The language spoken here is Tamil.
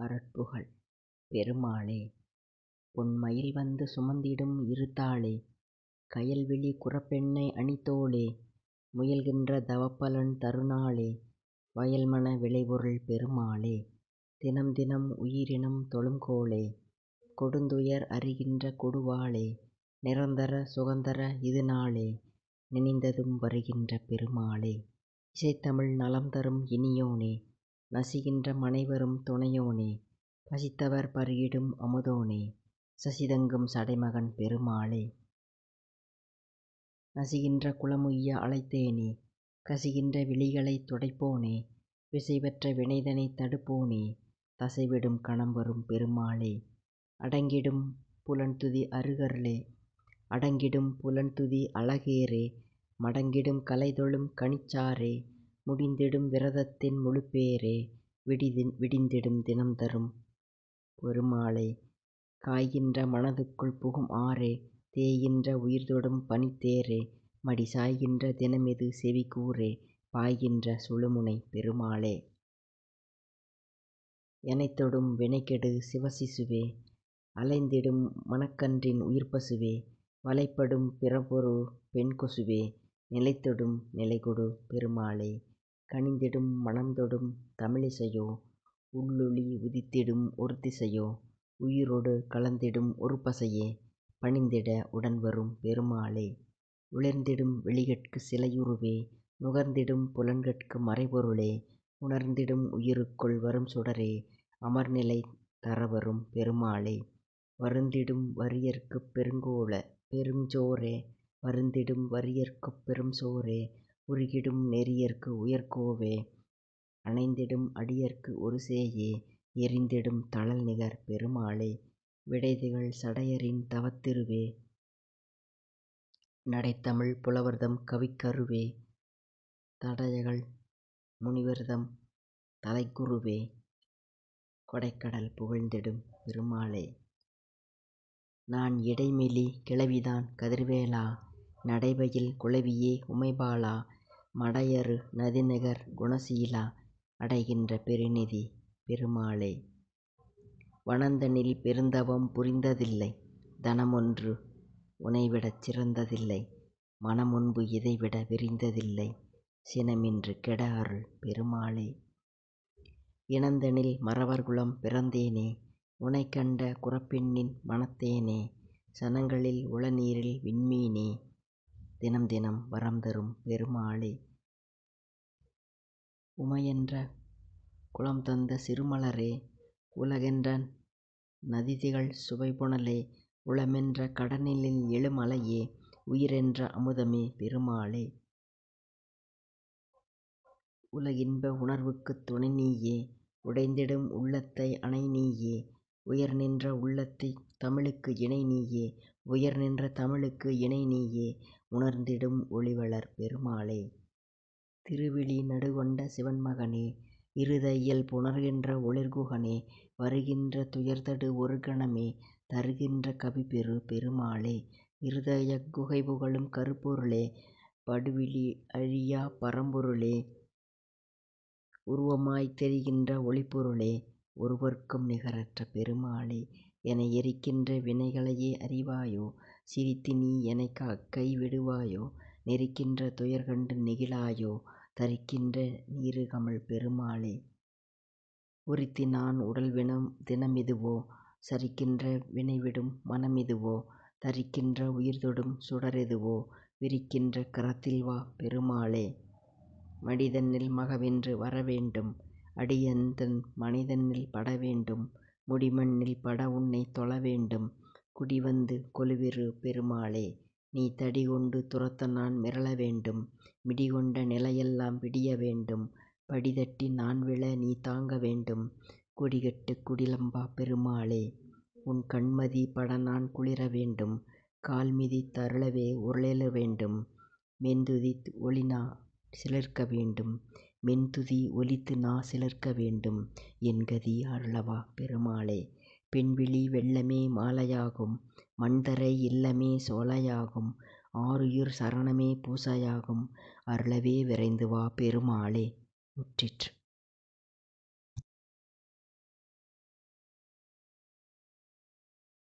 அரட்புகழ் பெருமாளே. பொன்மயில் வந்து சுமந்திடும் இருத்தாளே கயல்விழி குறப்பெண்ணை அணித்தோளே முயல்கின்ற தவப்பலன் தருநாளே. வயல்மன விளைபொருள் பெருமாளே. தினம்தினம் உயிரினம் தொழும்கோலே. கொடுந்துயர் அறிகின்ற கொடுவாளே. நிரந்தர சுகந்தர இதுநாளே. நினைந்ததும் வருகின்ற பெருமாளே. இசைத்தமிழ் நலம் தரும் இனியோனே. நசிகின்ற மனைவரும் துணையோனே. பசித்தவர் பருகிடும் அமுதோனே. சசிதங்கும் சடைமகன் பெருமாளே. நசிகின்ற குலமுய்ய அழைத்தேனே. கசிகின்ற விழிகளைத் துடைப்போனே. விசைபெற்ற வினைதனைத் தடுப்போனே. தசைவிடும் கணம்வரும் பெருமாளே. அடங்கிடும் புலன்துதி அருகருளே. அடங்கிடும் புலன்துதி அழகேறே. மடங்கிடும் கலைதொழும் கனிச்சாறே. முடிந்திடும் விரதத்தின் முழுப்பேறே. விடிந்திடும் தினம்தரும் பெருமாளே. காய்கின்ற மனத்துக்குள் புகும் ஆறே. தேய்கின்ற உயிர்தொடும் பனித்தேரே. மடி சாய்கின்ற தினமிது கூறே பாய்கின்ற சுழுமுனைப் பெருமாளே. எனைத்தொடும் வினைகெடு சிவசிசுவே. அலைந்திடும் மனக்கன்றின் உயிர்ப்பசுவே. வலைப்படும் பிறப்பொரு பெண்கொசுவே. நிலைத்தொடும் நிலைகொடு பெருமாளே. கனிந்திடும் மனம்தொடும் தமிழிசையோ. உள்ளொளி உதித்திடும் ஒருதிசையோ. உயிரொடு கலந்திடும் ஒருபசையே. பணிந்திட உடன்வரும் பெருமாளே. உளிர்ந்திடும் விழிகட்குச் சிலையுருவே. நுகர்ந்திடும் புலன்கட்கு மறைபொருளே. உணர்ந்திடும் உயிருக்குள் வரும்சுடரே. அமர்நிலை தரவரும் பெருமாளே. வருந்திடும் வறியர்க்குப் பெருஞ்சோறே. வருந்திடும் வறியர்க்குப் பெரும்சோறே. உருகிடும் நெறியர்க்கு உயர்கோவே. அணைந்திடும் அடியர்க்கு ஒருசேயே. எரிந்திடும் தழல்நிகர் பெருமாளே. விடைதிகழ் சடையரின் தவத்திருவே. நடைத்தமிழ் புலவர்தம் கவிக்கருவே. தடையகல் முனிவர்தம் தலைக்குருவே. கொடைக்கடல் புகழ்ந்திடும் பெருமாளே. நான் இடைமெலி கிழவிதான் கதிர்வேலா. நடைபயில் குளவியே உமைபாலா. மடையறு நதிநிகர் குணசீலா. அடைகின்ற பெருநிதி பெருமாளே. வனந்தனில் பெருந்தவம் புரிந்ததில்லை. தனமொன்று உனைவிடச் சிறந்ததில்லை. மனமுன்பு இதைவிட விரிந்ததில்லை. சினமின்று கெட அருள் பெருமாளே. இனந்தனில் மறவர்குலம் பிறந்தேனே. உனைக்கண்ட குறப்பெண்ணின் மணத்தேனே. சனங்களில் உளநீரில் விண்மீனே. தினம் தினம் வரம் தரும் பெருமாளே. உமையென்ற குலம்தந்த சிறுமலரே. உலகென்ற நதிதிகழ் சுவைபுனலே. உளமென்ற கடனிலில் எழுமலையே உயிரென்ற அமுதமே பெருமாளே. உலகின்ப உணர்வுக்குத் துணைநீயே. உடைந்திடும் உள்ளத்தை அணைநீயே. உயர்நின்ற உள்ளத்தை தமிழுக்கு இணை நீயே உயர் உயர்நின்ற தமிழுக்கு இணை நீயே உணர்ந்திடும் ஒளிவளர் பெருமாளே. திருவிழி நடுகொண்ட சிவன்மகனே. இருத புணர்கின்ற ஒளிர்குகனே. வருகின்ற துயர்தடு ஒருகணமே. தருகின்ற கவிபெரு பெருமாளே. இருதயக் குகைபுகலும் கருப்பொருளே. படுவிழி அழியாப் பரம்பொருளே. உருவமாய்த் தெரிகின்ற ஒளிப்பொருளே. ஒருவர்க்கும் நிகரற்ற பெருமாளே. எனை எரிக்கின்ற வினைகளையே அறிவாயோ. சிரித்து நீ எனைக் கைவிடுவாயோ. நெரிக்கின்ற துயர்கண்டு நெகிழாயோ. தரிக்கின்ற நீறுகமழ் பெருமாளே. உரித்தினான் உடல்விடும் தினமிதுவோ. சரிக்கின்ற வினைவிடும் மனமிதுவோ. தரிக்கின்ற உயிர்தொடும் சுடரெதுவோ. விரிக்கின்ற கரத்தில் வா பெருமாளே. மடிதன்னில் மகவென்று வரவேண்டும். அடியந்தன் மனிதனில் பட படவேண்டும். முடிமண்ணில் பட உன்னைத் தொழவேண்டும். குடிவந்து கொலுவிரு பெருமாளே. நீ தடிகொண்டு துரத்த நான் மிரளவேண்டும். மிடிகொண்ட நிலையெல்லாம் விடியவேண்டும். படிதட்டி நான்விழ நீ தாங்கவேண்டும். குடிகட்டு குடிலம்பா பெருமாளே. உன் கண்மதி பட நான் குளிரவேண்டும். கால்மிதித் தருளவே உழலவேண்டும். வேண்டும் மெந்துதி ஒளினா சிலிர்க்க வேண்டும். மென்துதி ஒலித்து நா சிலர்க்க வேண்டும். என்கதி அருளவா பெருமாளே. பெண்விழி வெள்ளமே மாலையாகும். மண்தரை இல்லமே சோலையாகும். ஆருயிர் சரணமே பூசையாகும். அருளவே விரைந்துவா பெருமாளே. முற்றிற்று.